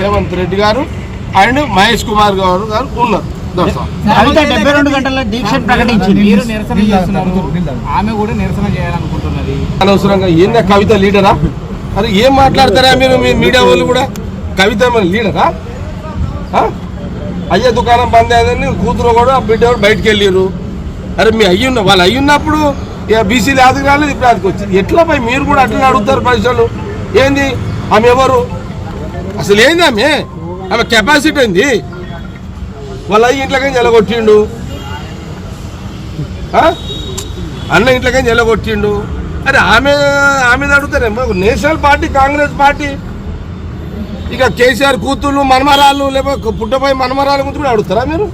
రేవంత్ రెడ్డి గారు అండ్ మహేష్ కుమార్ గారు గారు ఉన్నారు. డెబ్బై రెండు గంటల దీక్ష ప్రకటించింది. మీరు నిరసన చేస్తున్నారు. ఆమె కూడా నిరసన చేయాలనుకుంటున్నది. అనవసరంగా ఏందా కవిత లీడరా? అరే ఏం మాట్లాడతారా మీరు మీ మీడియా వాళ్ళు కూడా? కవిత లీడరా? అయ్యే దుకాణం బంద్ అయ్యిందని కూతురు కూడా బిడ్డ బయటికి వెళ్ళారు అరే మీ అయ్యున్న వాళ్ళు అయ్యున్నప్పుడు ఇక బీసీలు ఆదికి రాలేదు ఇప్పుడు ఆదికి వచ్చింది ఎట్లా పోయి మీరు కూడా అట్లా అడుగుతారు ప్రజలు ఏంది? ఆమె ఎవరు? అసలు ఏంది ఆమె? ఆమె కెపాసిటీ ఏంది? వాళ్ళ అయ్యి ఇంట్లోకి ఎలగొట్టిండు అన్న ఇంట్లోకి ఎలగొట్టిండు అరే ఆమె ఆమె అడుగుతారేమో? National party Congress party. ఇక కేసీఆర్ కూతుళ్ళు మనమరాళ్ళు లేకపోతే పుట్టపోయి మనమరాళ్ళ గురించి కూడా అడుగుతారా మీరు?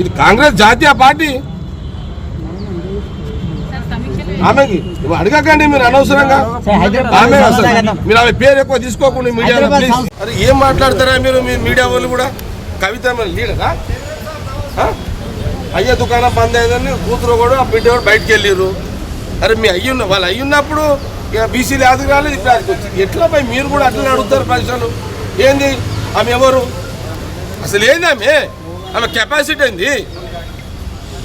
ఇది కాంగ్రెస్ జాతీయ పార్టీ. ఆమెకి అడగకండి మీరు అనవసరంగా. ఆమె అసలు మీరు ఆమె పేరు ఎక్కువ తీసుకోకుండా మీడియాలో హైదరాబాద్ ప్లీజ్. అరే ఏం మాట్లాడతారా మీరు మీ మీడియా వాళ్ళు కూడా? కవిత లీడరా? ఆ? అయ్యే దుకాణం బంద్ అయ్యిందని కూతురు కూడా బిడ్డ కూడా బయటికి వెళ్ళారు అరే మీ అయ్యున్న వాళ్ళు అయ్యున్నప్పుడు ఇక బీసీలు ఆదికి రాలేదు ఇప్పుడు ఆదికి వచ్చింది ఎట్లా పోయి మీరు కూడా అట్లనే అడుగుతారు ప్రజలు? ఏంది? ఆమె ఎవరు? అసలు ఏంది ఆమె? ఆమె కెపాసిటీ ఏంది?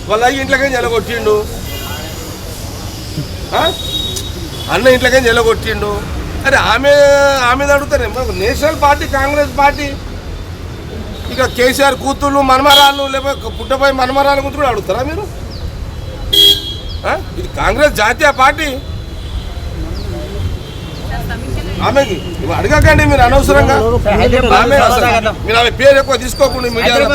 వాళ్ళ అయ్యి ఇంట్లోకి ఆ? అన్న ఇంట్లోకి ఎలగొట్టిండు అరే ఆమె ఆమె అడుగుతారేమో నేషనల్ పార్టీ కాంగ్రెస్ పార్టీ? ఇక కేసీఆర్ కూతుళ్ళు మనమరాళ్ళు లేకపోతే పుట్టపోయి మనమరాళ్ళ గురించి కూడా అడుగుతారా మీరు? ఇది కాంగ్రెస్ జాతీయ పార్టీ. ఆమెకి ఇవి అడగకండి మీరు అనవసరంగా. ఆమె మీరు ఆమె పేరు ఎక్కువ తీసుకోకుండా మీడియాలో